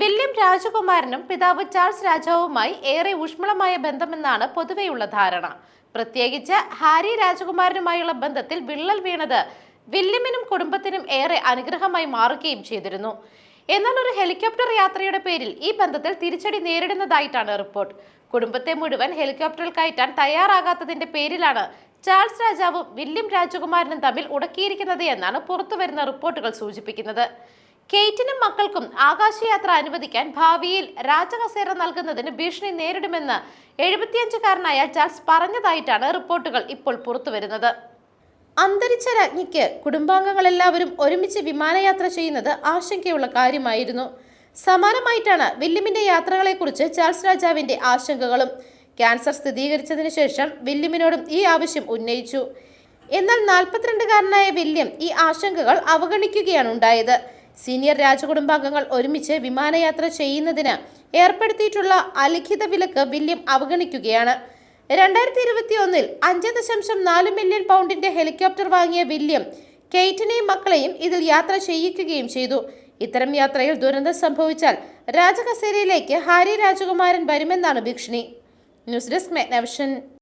William രാജകുമാരനും പിതാവ് Charles രാജാവുമായി ഏറെ ഊഷ്മളമായ ബന്ധമെന്നാണ് പൊതുവെയുള്ള ധാരണ. പ്രത്യേകിച്ച് ഹാരി രാജകുമാരനുമായുള്ള ബന്ധത്തിൽ വിള്ളൽ വീണത് വില്യമിനും കുടുംബത്തിനും ഏറെ അനുഗ്രഹമായി മാറുകയും ചെയ്തിരുന്നു. എന്നാൽ ഒരു ഹെലികോപ്റ്റർ യാത്രയുടെ പേരിൽ ഈ ബന്ധത്തിൽ തിരിച്ചടി നേരിടുന്നതായിട്ടാണ് റിപ്പോർട്ട്. കുടുംബത്തെ മുഴുവൻ ഹെലികോപ്റ്ററിൽ കയറ്റാൻ തയ്യാറാകാത്തതിന്റെ പേരിലാണ് ചാൾസ് രാജാവും വില്യം രാജകുമാരനും തമ്മിൽ ഉടക്കിയിരിക്കുന്നത് എന്നാണ് പുറത്തുവരുന്ന റിപ്പോർട്ടുകൾ സൂചിപ്പിക്കുന്നത്. കെയ്റ്റിനും മക്കൾക്കും ആകാശയാത്ര അനുവദിക്കാൻ ഭാവിയിൽ രാജകസേര നൽകുന്നതിന് ഭീഷണി നേരിടുമെന്ന് എഴുപത്തിയഞ്ചുകാരനായ ചാൾസ് പറഞ്ഞതായിട്ടാണ് റിപ്പോർട്ടുകൾ ഇപ്പോൾ പുറത്തുവരുന്നത്. അന്തരിച്ച രാജ്ഞിക്ക് കുടുംബാംഗങ്ങളെല്ലാവരും ഒരുമിച്ച് വിമാനയാത്ര ചെയ്യുന്നത് ആശങ്കയുള്ള കാര്യമായിരുന്നു. സമാനമായിട്ടാണ് വില്യമിന്റെ യാത്രകളെക്കുറിച്ച് ചാൾസ് രാജാവിന്റെ ആശങ്കകളും. ക്യാൻസർ സ്ഥിരീകരിച്ചതിന് ശേഷം വില്യമിനോടും ഈ ആവശ്യം ഉന്നയിച്ചു. എന്നാൽ നാൽപ്പത്തിരണ്ടുകാരനായ വില്യം ഈ ആശങ്കകൾ അവഗണിക്കുകയാണ് ഉണ്ടായത്. സീനിയർ രാജകുടുംബാംഗങ്ങൾ ഒരുമിച്ച് വിമാനയാത്ര ചെയ്യുന്നതിന് ഏർപ്പെടുത്തിയിട്ടുള്ള അലിഖിത വിലക്ക് വില്യം അവഗണിക്കുകയാണ്. രണ്ടായിരത്തി ഇരുപത്തി ഒന്നിൽ അഞ്ച് ദശാംശം നാല് മില്യൺ പൗണ്ടിന്റെ ഹെലികോപ്റ്റർ വാങ്ങിയ വില്യം കെയ്റ്റിനെയും മക്കളെയും ഇതിൽ യാത്ര ചെയ്യിക്കുകയും ചെയ്തു. ഇത്തരം യാത്രയിൽ ദുരന്തം സംഭവിച്ചാൽ രാജകസേരയിലേക്ക് ഹാരി രാജകുമാരൻ വരുമെന്നാണ് ഭീഷണി. News desk മെഗ്നവിഷൻ